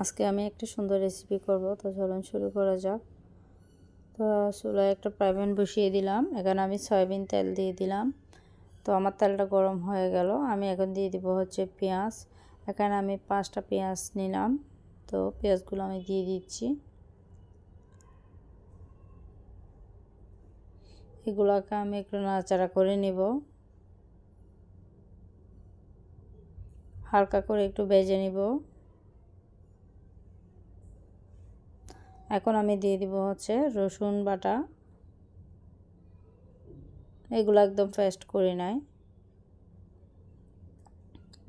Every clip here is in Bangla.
আজকে আমি একটা সুন্দর রেসিপি করব। তো চলুন শুরু করা যাক। তো চুলায় একটা প্যান বসিয়ে দিলাম। এখানে আমি সয়াবিন তেল দিয়ে দিলাম। তো আমার তেলটা গরম হয়ে গেল। আমি এখন দিয়ে দিব হচ্ছে পেঁয়াজ। এখানে আমি পাঁচটা পেঁয়াজ নিলাম। তো পেঁয়াজগুলো আমি দিয়ে দিচ্ছি। এগুলোকে আমি একটু নাড়াচাড়া করে নেব। হালকা করে একটু বেজে নিব। এখন আমি দিয়ে দিব হচ্ছে রসুন বাটা। এগুলো একদম পেস্ট করে নাই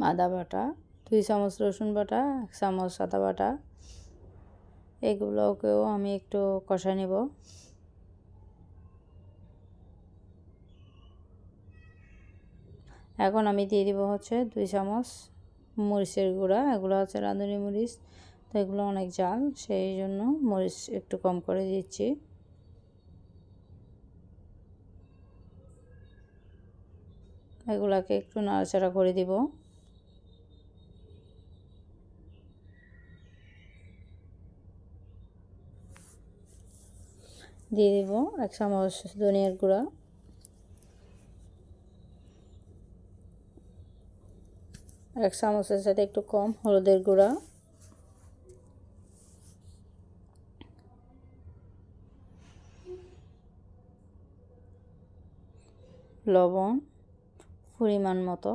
আদা বাটা, দুই চামচ রসুন বাটা, এক চামচ আদা বাটা। এগুলোকেও আমি একটু কষা নেব। এখন আমি দিয়ে দিব হচ্ছে দুই চামচ মরিচের গুঁড়া। এগুলো হচ্ছে রাঁধুনি মরিচ। তো এগুলো অনেক জাল, সেই জন্য মরিচ একটু কম করে দিচ্ছি। এগুলাকে একটু নাড়াচাড়া করে দিব। দিয়ে দিব এক চামচ ধনিয়ার গুঁড়া। এক চামচের সাথে একটু কম হলুদের গুঁড়া। লবণ, পরিমাণ মতো।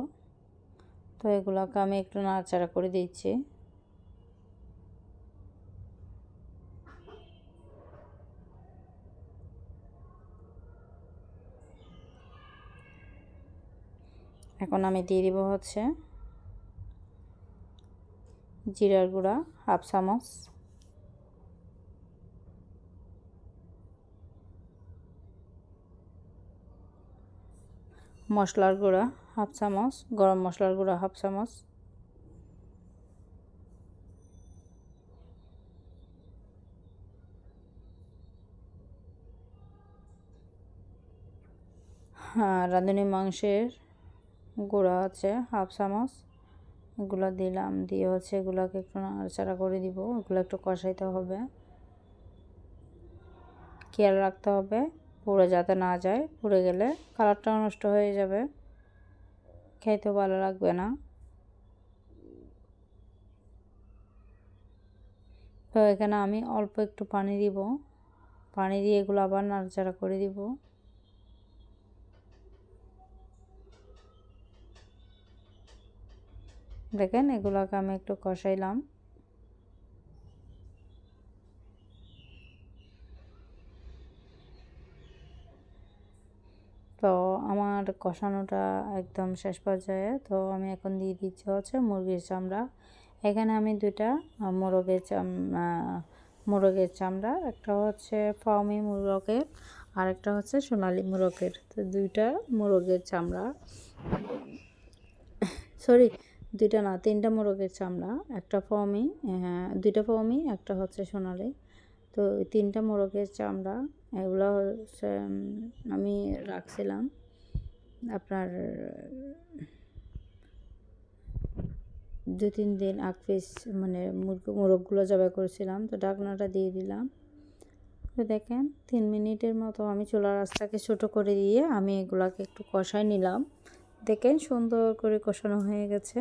তো এগুলোকে আমি একটু নাড়াচাড়া করে দিচ্ছি। এখন আমি দিয়ে দিব হচ্ছে জিরার গুঁড়া, হাফ চামচ। মশলার গুঁড়া, হাফ চামচ, গরম মশলার গুঁড়া, হাফ চামচ। হ্যাঁ রাঁধুনি মাংসের গুঁড়া আছে, হাফ চামচ। এগুলো দিলাম, দিয়ে হচ্ছে এগুলোকে একটু নাড়াচাড়া করে দিব। এগুলো একটু কষাইতে হবে। খেয়াল রাখতে হবে। পুড়ে যাতে না যায়, পুড়ে গেলে কালারটাও নষ্ট হয়ে যাবে। খেতেও ভালো লাগবে না। তো এখানে আমি অল্প একটু পানি দিব। পানি দিয়ে এগুলো আবার নাড়াচাড়া করে দিব। দেখেন এগুলোকে আমি একটু কষাইলাম তো আমার কষানোটা একদম শেষ পর্যায়ে। তো আমি এখন দিয়ে দিচ্ছি হচ্ছে মুরগির চামড়া। এখানে আমি দুইটা মোরগের চাম মোরগের চামড়া, একটা হচ্ছে ফার্মি মোরগের আর একটা হচ্ছে সোনালি মোরগের। তো দুইটা মোরগের চামড়া। সরি, দুইটা না, তিনটা মোরগের চামড়া, একটা ফর্মি দুইটা ফর্মি একটা হচ্ছে সোনালি। তো তিনটা মোরগের চামড়া, এগুলো হচ্ছে আমি রাখছিলাম। আপনার দু তিন দিন আগ পিস মানে মুরগ, মোরগগুলো জবাই করেছিলাম, তো ডাকনাটা দিয়ে দিলাম। তো দেখেন, তিন মিনিটের মতো আমি চুলার রাস্তাকে ছোটো করে দিয়ে আমি এগুলাকে একটু কষাই নিলাম। দেখেন সুন্দর করে কষানো হয়ে গেছে।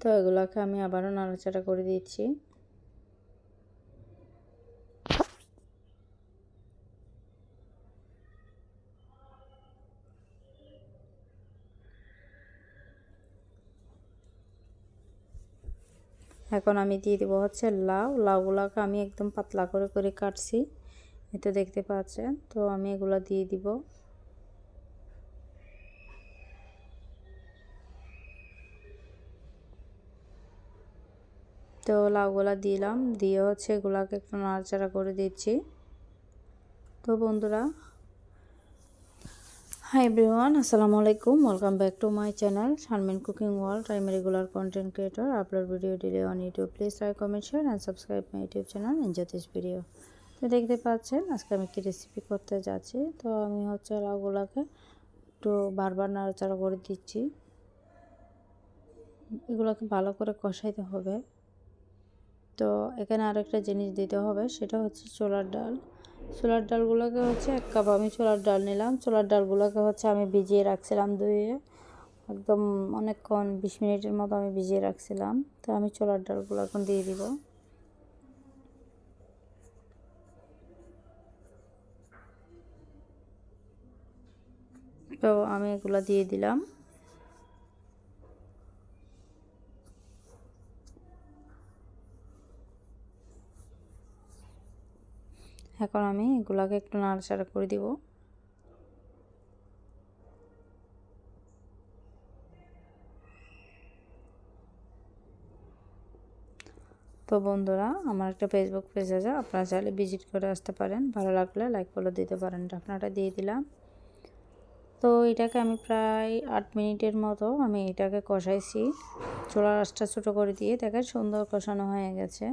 তো এগুলোকে আমি আবারও নাড়াচাড়া করে দিচ্ছি। এখন আমি দিয়ে দেবো হচ্ছে লাউ। লাউগুলোকে আমি একদম পাতলা করে করে কাটছি। এটা দেখতে পাচ্ছেন। তো আমি এগুলো দিয়ে দিব। তো লাউগুলা দিলাম। দিয়ে হচ্ছে এগুলাকে একটু নাড়াচাড়া করে দিচ্ছি। তো বন্ধুরা হাই এভরিওয়ান আসসালামু আলাইকুম welcome back to my channel Sharmin cooking world I am regular content creator upload video daily on YouTube please like comment share and subscribe my YouTube channel enjoy this video তো দেখতে পাচ্ছেন, আজকে আমি কি রেসিপি করতে যাচ্ছি। তো আমি হচ্ছে লাউগুলাকে একটু বারবার নাড়াচাড়া করে দিচ্ছি। এগুলোকে ভালো করে কষাইতে হবে। তো এখানে আরেকটা জিনিস দিতে হবে, সেটা হচ্ছে ছোলার ডাল। ছোলার ডালগুলোকে হচ্ছে এক কাপ আমি ছোলার ডাল নিলাম। ছোলার ডালগুলোকে হচ্ছে আমি ভিজিয়ে রাখছিলাম ধুয়ে। একদম অনেকক্ষণ, বিশ মিনিটের মতো আমি ভিজিয়ে রাখছিলাম। তো আমি ছোলার ডালগুলো এখন দিয়ে দিব। তো আমি এগুলো দিয়ে দিলাম। এখন আমি এগুলাকে একটু নাড়াচাড়া করে দিব। তো বন্ধুরা, আমার একটা ফেসবুক পেজ আছে, আপনারা চাইলে ভিজিট করে আসতে পারেন। ভালো লাগলে লাইক ফলো দিতে পারেন ঢাকনাটা দিয়ে দিলাম। তো এটাকে আমি প্রায় আট মিনিটের মতো আমি এটাকে কষাইছি। চোলা রাসটা ছোটো করে দিয়ে দেখেন সুন্দর কষানো হয়ে গেছে।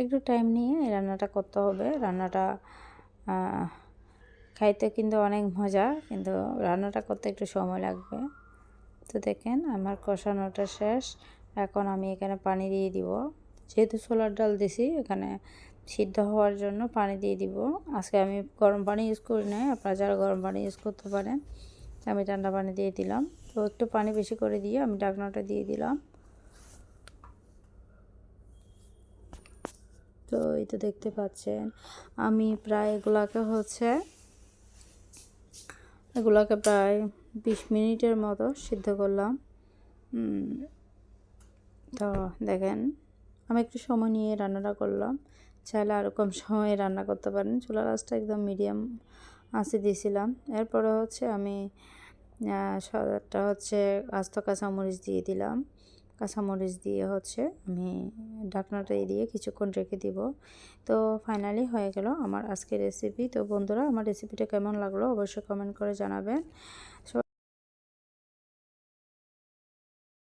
একটু টাইম নিয়ে রান্নাটা করতে হবে। রান্নাটা খাইতে কিন্তু অনেক মজা, কিন্তু রান্নাটা করতে একটু সময় লাগবে। তো দেখেন আমার কষানোটা শেষ। এখন আমি এখানে পানি দিয়ে দিব। যেহেতু ছোলার ডাল দিছি, এখানে সিদ্ধ হওয়ার জন্য পানি দিয়ে দিব। আজকে আমি গরম পানি ইউজ করি নাই, আপনারা যারা গরম পানি ইউজ করতে পারেন, আমি ঠান্ডা পানি দিয়ে দিলাম। তো একটু পানি বেশি করে দিয়ে আমি ডাকনাটা দিয়ে দিলাম। তো এই তো দেখতে পাচ্ছেন। আমি প্রায় এগুলাকে হচ্ছে এগুলাকে প্রায় বিশ মিনিটের মতো সিদ্ধ করলাম। তো দেখেন, আমি একটু সময় নিয়ে রান্নাটা করলাম। চাইলে আরও কম সময়ে রান্না করতে পারেন। চুলা রাসটা একদম মিডিয়াম আঁচে দিয়েছিলাম। এরপরে হচ্ছে আমি সাদাটা হচ্ছে আস্ত কাঁচামরিচ দিয়ে দিলাম। কাঁচামরিচ দিয়ে হচ্ছে আমি ঢাকনাটা দিয়ে কিছুক্ষণ রেখে দিব। তো ফাইনালি হয়ে গেল আমার আজকের রেসিপি তো বন্ধুরা, আমার রেসিপিটা কেমন লাগল অবশ্যই কমেন্ট করে জানাবেন। সবাই